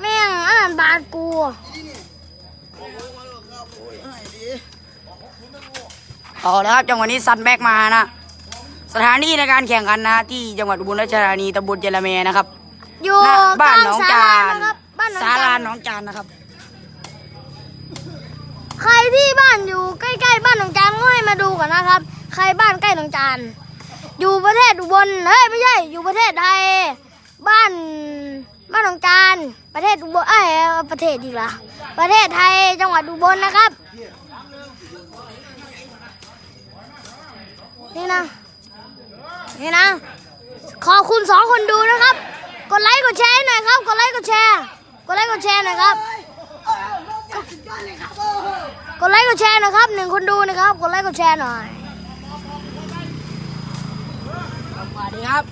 แม่งอันนั้นบาดกูเอาแล้วครับจังหวะนี้ซันแบ็กมานะ สถานที่ในการแข่งขันนะที่จังหวัดอุบลราชธานีตำบลเจรเมนะครับอยู่ณกบ้านลางหนองศาจาลานนะครับบ้านหนองศาจาลานหนองจานนะครับ ใครที่บ้านอยู่ใกล้ๆบ้านหนองจานก็ให้มาดูกันนะครับ ใครบ้านใกล้หนองจานอยู่ประเทศอุบลเฮ้ยไม่ใช่อยู่ประเทศไทย บ้านบ้านหนองจานประเทศอุบลเอ้ยประเทศอีกละประเทศไทยจังหวัดอุบลนะครับ นี่นะนี่นะ ขอบคุณสองคนดูนะครับ กดไลค์กดแชร์หน่อยครับกดไลค์กดแชร์กดไลค์กดแชร์หน่อยครับกดไลค์กดแชร์หน่อยครับหนึ่งคนดูนะครับกดไลค์กดแชร์หน่อยสวัสดีครับ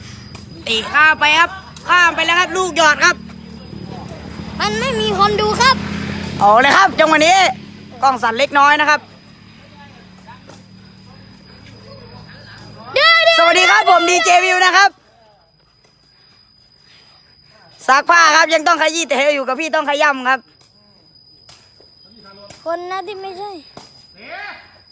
ตีข้าไปครับ ข้ามไปแล้วครับ ลูกหยอดครับ มันไม่มีคนดูครับ เอาเลยครับจังหวะนี้กล้องสั่นเล็กน้อยนะครับเดี๋ยวเดี๋ยวสวัสดีครับผมดีเจวิวนะครับซักผ้าครับยังต้องขยี้แต่อยู่กับพี่ต้องขย้ำครับ คนนะที่ไม่ใช่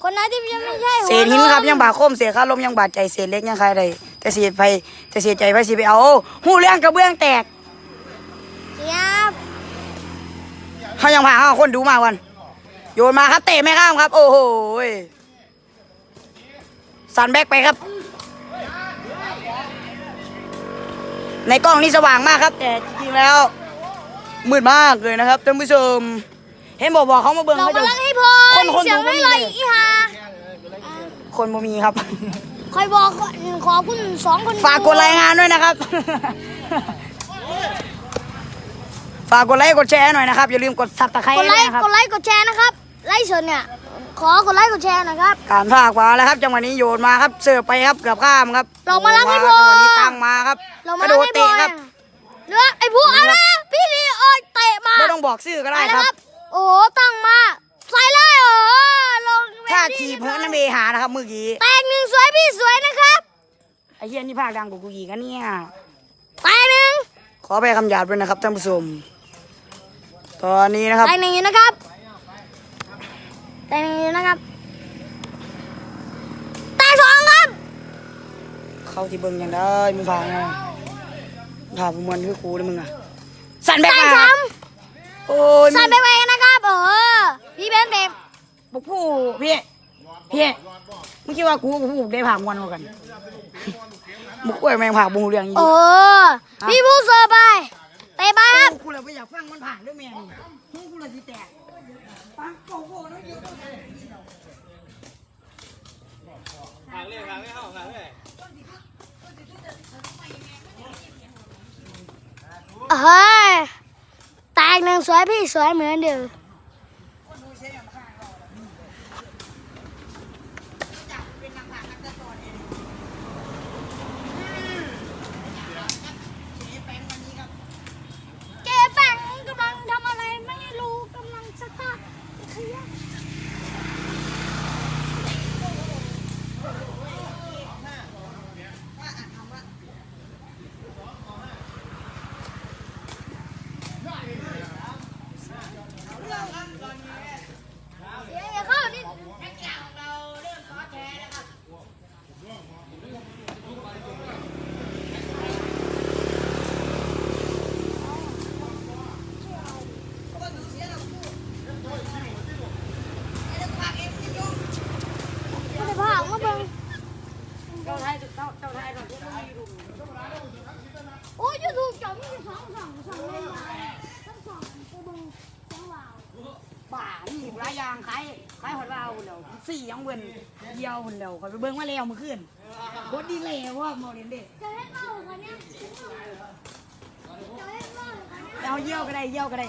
คนนะที่ยังไม่ใช่เศษหินครับหัวโล้นยังบาดคมเศษคาลมยังบาดใจเศษเล็กยังใครได้ แต่เศษไปแต่เศษใจไปสิไปเอาหูเรื่องกระเบื้องแตกเสียบเขายังพาเอาคนดูมาวัน โยนมาครับเตะไม่ข้ามครับ โอ้โหยสันแบกไปครับ ในกล้องนี่สว่างมากครับ แต่จริงๆแล้ว มืดมากเลยนะครับท่านผู้ชมเห็นบอกบอกเขามาเบิ่งเราเขาจะกำลังให้พอคนคนเสียงดูไม่ไม่มีลอยเลยอีหาคนบ่มีครับ คอยบอกขอบคุณสองคนฝากกดรายงานด้วยนะครับ ฝากกดไลค์กดแชร์หน่อยนะครับ อย่าลืมกดซับตะไคร้กดไลด้วยค์นะครับกดไลค์กดแชร์นะครับ ไลค์สดเนี่ย ขอกดไลค์กดแชร์หนะครับการภาคมาแล้วครับจังหวะนี้โยนมาครับ เสิร์ฟไปครับเกือบข้ามครับเรามารับให้พอจังหวะนี้ตั้งมาครับเรากมาระโดดให้พเตะอครับเรือไอ้พวกอะไรพี่ลีโอ้ยเตะมาไม่ต้องบอกชื่อก็ไปได้แล้วคครัรับบโอ้โหตั้งมาใส่เลยโอ้โหลงเวถ้าทีทีบเพิร์นน้ำเมหานะครับเมื่อกี้แตกหนึ่งสวยพี่สวยนะครับไอ้เหี้ยนี่ภาคดังกว่ากูอีกนะเนี่ยแตกหนึ่งขอไปคำหยาบด้วยนะครับท่านผู้ชมตอนนี้นะครับแตกหนึ่งอยู่นะครับแตกหนึ่งอยู่นะครับแตกสองครับเข้าที่เบิ้งยังได้มึงพาไงพาผมมันคือกูเลยมึงอะสั่นแบกแตกมาสามโอ้ยใส่ไปไว้นะครับเออพี่เบนเต็มบอกผู้พี่ พี่มึงคิดว่ากูกับผู้ได้ผ่ามวันกว่ากันมึงกล้วยแมงผ่าบูเรื่องนี้โอ้พี่ผู้เซอร์ไปเตะไปครับกูเลยไม่อยากฟังมันผ่านด้วยแมงมึงกูเลยสิแตกฟังโกโก้แล้วเดี๋ยวเฮ้ยแตกหนึ่งสวยพี่สวยเหมือนเดิมเจ๊แป้งกำลังทำอะไรไม่รู้กำลังสักพักขยันเสียอย่าเข้านี่ ไม่ได้พากมาเบิ่ง เจ้าไทยเจ้าเจ้าไทยก่อนที่มึงมีรูป โอ้ยยูทูบจอมมีสองสองสองเลยมาทั้งสองกูเบิ่งสองวาวป่านี่หลายอย่างขายขายหอดเราเดี๋ยวสี่ยังเว้นเดียวเดี๋ยวคอยไปเบิ้งมาแล้วเมื่อคืนโคตรดีเลยว่าโมเดลเด็กจะเล่นเล่าเหรอคะเนี่ยจะเล่นเล่าเหรอคะเนี่ยเอาเยี่ยวก็ได้เยี่ยวก็ได้